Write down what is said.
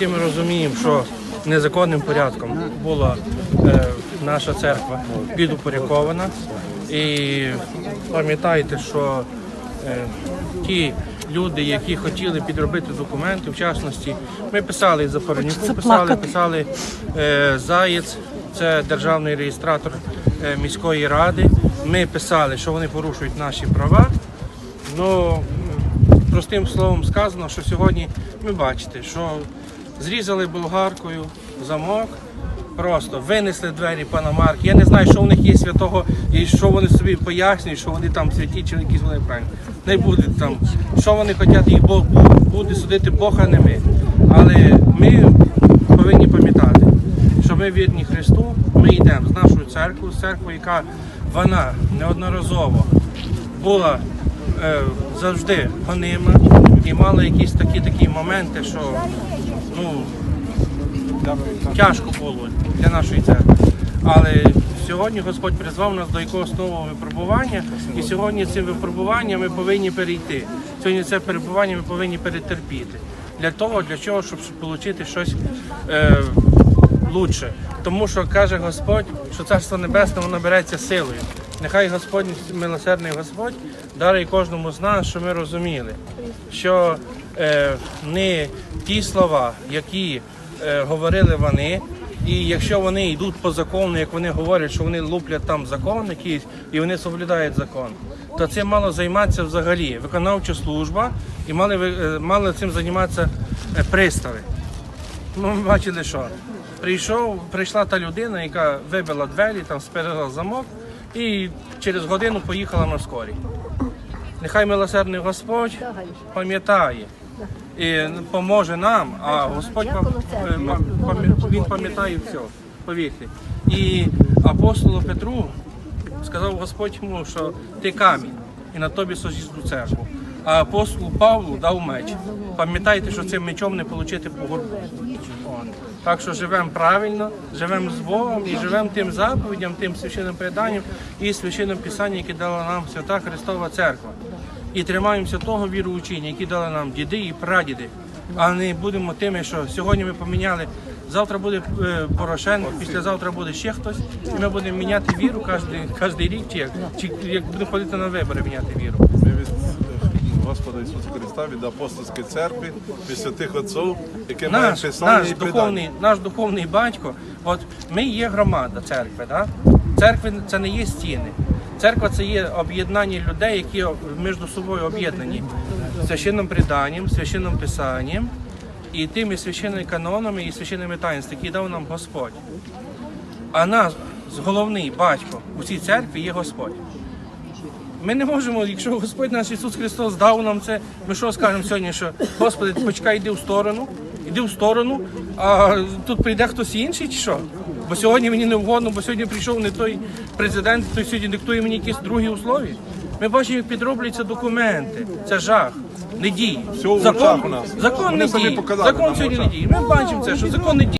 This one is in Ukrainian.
всі ми розуміємо, що незаконним порядком була е, наша церква підупорядкована. І пам'ятайте, що е, ті люди, які хотіли підробити документи, в частності, ми писали за Паранюку, писали, писали е, Заєць, це державний реєстратор е, міської ради. Ми писали, що вони порушують наші права. Ну, простим словом сказано, що сьогодні ви бачите, що зрізали болгаркою замок, просто винесли двері панамарки. Я не знаю, що у них є святого, і що вони собі пояснюють, що вони там святі чи якісь вони правильні. Не буде там. Що вони хочуть, їх Бог буде судити Бог, а не ми. Але ми повинні пам'ятати, що ми вірні Христу, ми йдемо з нашою церквою, з церквою, яка вона неодноразово була е, завжди гонима і мали якісь такі такі моменти, що ну, тяжко було для нашої церкви. Але сьогодні Господь призвав нас до якогось нового випробування, і сьогодні цим випробуванням ми повинні перейти. Сьогодні це перебування ми повинні перетерпіти. Для того, для чого, щоб отримати щось е, лучше. Тому що каже Господь, що Царство Небесне воно береться силою. Нехай Господь, милосердний Господь, дарує кожному з нас, що ми розуміли, що е, не ті слова, які е, говорили вони, і якщо вони йдуть по закону, як вони говорять, що вони луплять там закон якийсь і вони соблюдають закон, то цим мало займатися взагалі виконавча служба і мали, е, мали цим займатися е, пристави. Ну, ми бачили, що прийшов, прийшла та людина, яка вибила двері, там сперила замок і через годину поїхала на скорій. Нехай милосердний Господь пам'ятає і поможе нам, а Господь він пам'ятає все, повірте. І апостолу Петру сказав Господь йому, що ти камінь, і на тобі сосіду церкву. А апостолу Павлу дав меч. Пам'ятайте, що цим мечом не отримати по. Так що живемо правильно, живемо з Богом і живемо тим заповідям, тим священним переданням і священним писанням, яке дала нам Свята Христова Церква. І тримаємося того віроучення, які дали нам діди і прадіди. А не будемо тими, що сьогодні ми поміняли. Завтра буде е, Порошенко, післязавтра буде ще хтось, і ми будемо міняти віру кожен рік, чи як, чи як будемо ходити на вибори, міняти віру. Господа Ісуса Христа, від апостольської церкви, від святих отців, яке наш, писання наш і предання. духовний, наш духовний батько, от ми є громада церкви, да? церкви це не є стіни. Церква це є об'єднання людей, які між собою об'єднані священним преданням, священним писанням і тими священними канонами і священними таїнствами, які дав нам Господь. А наш головний батько у цій церкві є Господь. Ми не можемо, якщо Господь наш Ісус Христос дав нам це, ми що скажемо сьогодні, що Господи, почекай, йди в сторону, йди в сторону, а тут прийде хтось інший чи що? Бо сьогодні мені не вгодно, бо сьогодні прийшов не той президент, той сьогодні диктує мені якісь другі условия. Ми бачимо, як підробляються документи. Це жах. Не діє. Все в очах у нас. закон не діє. Закон сьогодні не діє. Ми бачимо це, що закон не діє.